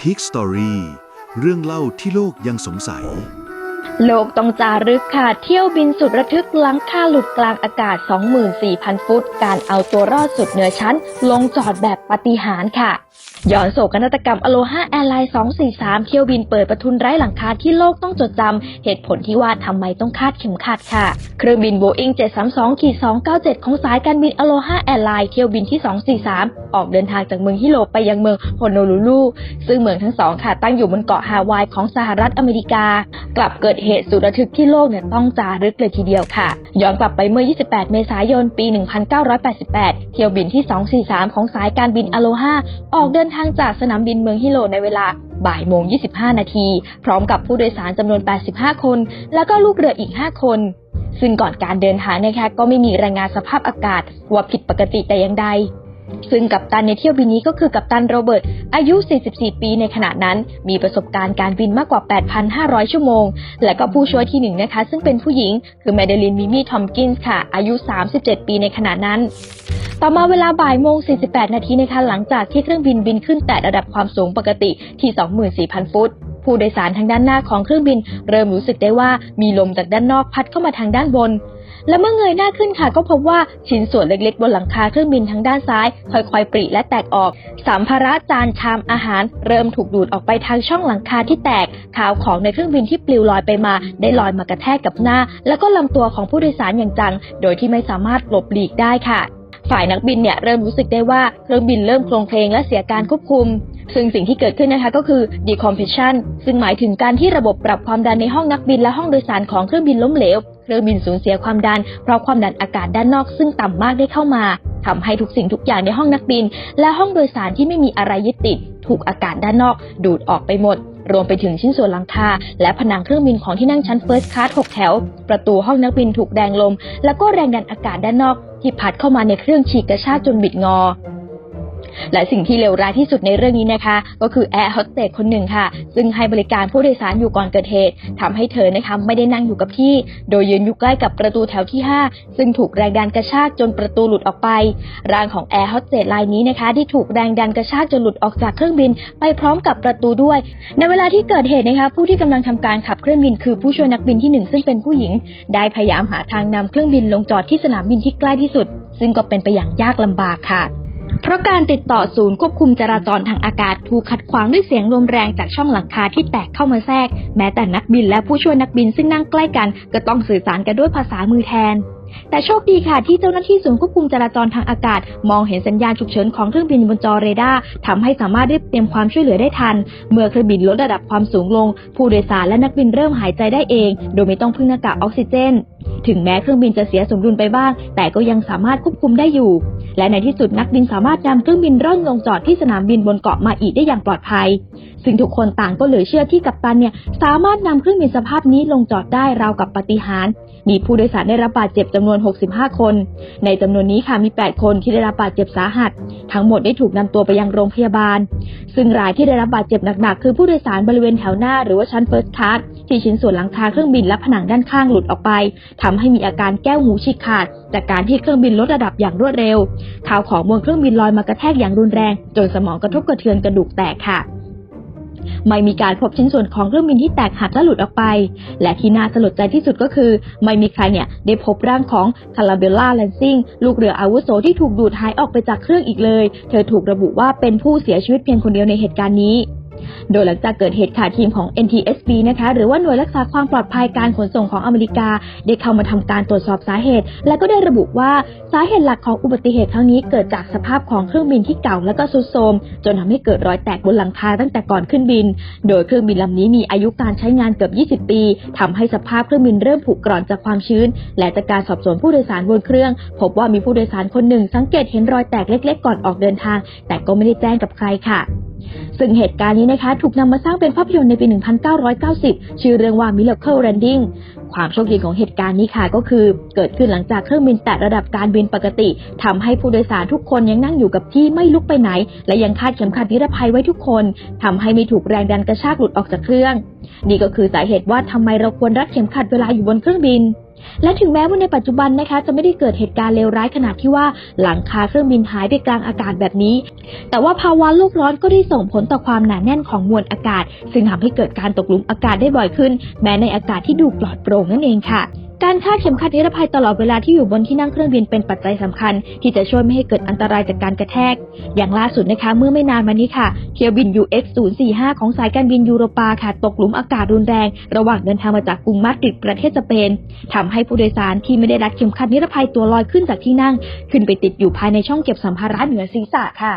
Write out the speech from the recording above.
พีคสตอรี่เรื่องเล่าที่โลกยังสงสัย โลกต้องจารึกค่ะ เที่ยวบินสุดระทึกหลังคาหลุดกลางอากาศ 24,000 ฟุต การเอาตัวรอดสุดเหนือชั้น ลงจอดแบบปฏิหารค่ะ ย้อนโศกนาฏกรรมอโลฮาแอร์ไลน์ 243 เที่ยวบินเปิดประทุนไร้หลังคาที่โลกต้องจดจำ เหตุผลที่ว่าทำไมต้องคาดเข็มขัดค่ะ เครื่องบิน Boeing 732-297 ของสายการบินอโลฮาแอร์ไลน์เที่ยวบินที่ 243 ออกเดินทางจากเมืองฮิโลไปยังเมืองโฮโนลูลู ซึ่งเมืองทั้งสองค่ะตั้งอยู่บนเกาะฮาวายของสหรัฐอเมริกา กลับเกิดเหตุสุดระทึกที่โลกเนี่ยต้องจารึกเลยทีเดียวค่ะ ย้อนกลับไปเมื่อ 28 เมษายน ปี 1988 เที่ยวบินที่ 243 ของสายการบินอโลฮาออกเดินทางจากสนามบินเมืองฮิโลในเวลาบ่ายโมง 25 นาที พร้อมกับผู้โดยสารจำนวน 85 คน แล้วก็ลูกเรืออีก 5 คน ซึ่งก่อนการเดินทางนะคะก็ไม่มีรายงานสภาพอากาศว่าผิดปกติแต่อย่างใด ซึ่งกัปตันในเที่ยวบินนี้ก็คือกัปตันโรเบิร์ต อายุ 44 ปีในขณะนั้น มีประสบการณ์การบินมากกว่า 8,500 ชั่วโมง และก็ผู้ช่วยที่หนึ่งนะคะ ซึ่งเป็นผู้หญิง คือแมเดลินมิมี่ทอมกินส์ค่ะ อายุ 37 ปีในขณะนั้น ต่อมาเวลาบ่ายโมง 48 นาทีนะคะหลังจากที่เครื่องบินบินขึ้นแต่ระดับความสูงปกติที่ 24,000 ฟุต ผู้โดยสารทางด้านหน้าของเครื่องบิน เริ่มรู้สึกได้ว่ามีลมจากด้านนอกพัดเข้ามาทางด้านบน และเมื่อเงยหน้าขึ้นค่ะก็พบว่าชิ้นส่วนเล็กๆ บนหลังคาเครื่องบินทางด้านซ้าย ค่อยๆปริและแตกออกสัมภาระจานชามอาหาร เริ่มถูกดูดออกไปทางช่องหลังคาที่แตกข่าวของในเครื่องบินที่ปลิวลอยไปมา ได้ลอยมากระแทกกับหน้า แล้วก็ลำตัวของผู้โดยสารอย่างจัง โดยที่ไม่สามารถหลบหลีกได้ค่ะ ฝ่ายนักบินเนี่ยเริ่มรู้สึกได้ว่าเครื่องบินเริ่มโคลงเพลงและเสียการควบคุม ซึ่งสิ่งที่เกิดขึ้นนะคะก็คือ decompression ซึ่งหมายถึงการที่ระบบปรับความดันในห้องนักบินและห้องโดยสารของเครื่องบินล้มเหลว เครื่องบินสูญเสียความดัน เพราะความดันอากาศด้านนอกซึ่งต่ำมากได้เข้ามาทำให้ทุกสิ่งทุกอย่างในห้องนักบิน และห้องโดยสารที่ไม่มีอะไรยึดติด ถูกอากาศด้านนอก ดูดออกไปหมดรวมไปถึงชิ้นส่วนหลังคา และผนังเครื่องบินของที่นั่งชั้น First Class 6แถว ประตูห้องนักบินถูกแรงลม แล้วก็แรงดันอากาศด้านนอก ที่พัดเข้ามาในเครื่องฉีกกระชากจนบิดงอ และสิ่งที่เลวร้ายที่สุดในเรื่องนี้นะคะ ก็คือแอร์โฮสเตสคนหนึ่งค่ะ ซึ่งให้บริการผู้โดยสารอยู่ก่อนเกิดเหตุทำให้เธอนะคะไม่ได้นั่งอยู่กับที่ โดยยืนอยู่ใกล้กับประตูแถวที่ 5 ซึ่งถูกแรงดันกระชากจนประตูหลุดออกไป ร่างของแอร์โฮสเตสรายนี้นะคะ ที่ถูกแรงดันกระชากจนหลุดออกจากเครื่องบิน ไปพร้อมกับประตูด้วย ในเวลาที่เกิดเหตุนะคะ ผู้ที่กำลังทำการขับเครื่องบินคือผู้ช่วยนักบินที่หนึ่งซึ่งเป็นผู้หญิง ได้พยายามหาทางนำเครื่องบินลงจอดที่สนามบินที่ใกล้ที่สุด ซึ่งก็เป็นไปอย่างยากลำบากค่ะ เพราะการติดต่อศูนย์ควบคุมจราจรทางอากาศถูกขัดขวางด้วยเสียงลมแรงจากช่องหลังคาที่แตกเข้ามาแทรก แม้แต่นักบินและผู้ช่วยนักบินซึ่งนั่งใกล้กัน ก็ต้องสื่อสารกันด้วยภาษามือแทน แต่โชคดีค่ะที่เจ้าหน้าที่ศูนย์ควบคุมจราจรทางอากาศ มองเห็นสัญญาณฉุกเฉินของเครื่องบินบนจอเรดาร์ทำให้สามารถรีบเตรียมความช่วยเหลือได้ทัน เมื่อเครื่องบินลดระดับความสูงลง ผู้โดยสารและนักบินเริ่มหายใจได้เอง โดยไม่ต้องพึ่งหน้ากากออกซิเจนถึงแม้เครื่องบินจะเสียสมดุลไปบ้าง แต่ก็ยังสามารถควบคุมได้อยู่ และในที่สุดนักบินสามารถนำเครื่องบินร่อนลงจอดที่สนามบินบนเกาะมาอีได้อย่างปลอดภัย ซึ่งทุกคนต่างก็เหลือเชื่อที่กัปตันเนี่ยสามารถนำเครื่องบินสภาพนี้ลงจอดได้ราวกับปาฏิหาริย์ มีผู้โดยสารได้รับบาดเจ็บจำนวน 65 คน ในจำนวนนี้ค่ะมี 8 คนที่ได้รับบาดเจ็บสาหัส ทั้งหมดได้ถูกนำตัวไปยังโรงพยาบาล ซึ่งรายที่ได้รับบาดเจ็บหนักๆ คือผู้โดยสารบริเวณแถวหน้าหรือว่าชั้น First Class ที่ชิ้นส่วนหลังคาเครื่องบินและผนังด้านข้างหลุดออกไปทำให้มีอาการแก้วหูฉีกขาด จากการที่เครื่องบินลดระดับอย่างรวดเร็วข่าวของบนเครื่องบินลอยมากระแทกอย่างรุนแรง จนสมองกระทบกระเทือนกระดูกแตกค่ะไม่มีการพบชิ้นส่วนของเครื่องบินที่แตกหักและหลุดออกไป และที่น่าสลดใจที่สุดก็คือ ไม่มีใครเนี่ยได้พบร่างของคาราเบลล่าแลนซิงลูกเรืออาวุโสที่ถูกดูดหายออกไปจากเครื่องอีกเลย เธอถูกระบุว่าเป็นผู้เสียชีวิตเพียงคนเดียวในเหตุการณ์นี้ โดยหลังจากเกิดเหตุค่ะทีมของ NTSB นะคะหรือว่าหน่วยรักษาความปลอดภัยการขนส่งของอเมริกา ได้เข้ามาทำการตรวจสอบสาเหตุ และก็ได้ระบุว่าสาเหตุหลักของอุบัติเหตุครั้งนี้เกิดจากสภาพของเครื่องบินที่เก่าและก็ทรุดโทรมจนทำให้เกิดรอยแตกบนหลังคาตั้งแต่ก่อนขึ้นบิน โดยเครื่องบินลำนี้มีอายุการใช้งานเกือบ 20 ปีทำให้สภาพเครื่องบินเริ่มผุกร่อนจากความชื้น และจากการสอบสวนผู้โดยสารบนเครื่อง พบว่ามีผู้โดยสารคนหนึ่งสังเกตเห็นรอยแตกเล็ก ๆ ก่อนออกเดินทาง แต่ก็ไม่ได้แจ้งกับใครค่ะ ซึ่งเหตุการณ์นี้นะคะถูกนำมาสร้างเป็นภาพยนตร์ในปี 1990 ชื่อเรื่องว่า Miracle Landing ความโชคดีของเหตุการณ์นี้ค่ะก็คือ เกิดขึ้นหลังจากเครื่องบินแตะระดับการบินปกติทำให้ผู้โดยสารทุกคนยังนั่งอยู่กับที่ไม่ลุกไปไหน และยังคาดเข็มขัดนิรภัยไว้ทุกคนทำให้ไม่ถูกแรงดันกระชากหลุดออกจากเครื่อง นี่ก็คือสาเหตุว่าทำไมเราควรรัดเข็มขัดเวลาอยู่บนเครื่องบิน และถึงแม้ว่าในปัจจุบันนะคะ จะไม่ได้เกิดเหตุการณ์เลวร้ายขนาดที่ว่าหลังคาเครื่องบินหายไปกลางอากาศแบบนี้ แต่ว่าภาวะโลกร้อนก็ได้ส่งผลต่อความหนาแน่นของมวลอากาศ ซึ่งทำให้เกิดการตกหลุมอากาศได้บ่อยขึ้น แม้ในอากาศที่ดูปลอดโปร่งนั่นเองค่ะ การคาดเข็มขัดนิรภัยตลอดเวลาที่อยู่บนที่นั่งเครื่องบินเป็นปัจจัยสำคัญ ที่จะช่วยไม่ให้เกิดอันตรายจากการกระแทก อย่างล่าสุดนะคะเมื่อไม่นานมานี้ค่ะ เที่ยวบิน UX 045ของสายการบินยูโรปาค่ะตกหลุมอากาศรุนแรง ระหว่างเดินทางมาจากกรุงมาดริดประเทศสเปนทำให้ผู้โดยสารที่ไม่ได้รัดเข็มขัดนิรภัยตัวลอยขึ้นจากที่นั่ง ขึ้นไปติดอยู่ภายในช่องเก็บสัมภาระเหนือศีรษะค่ะ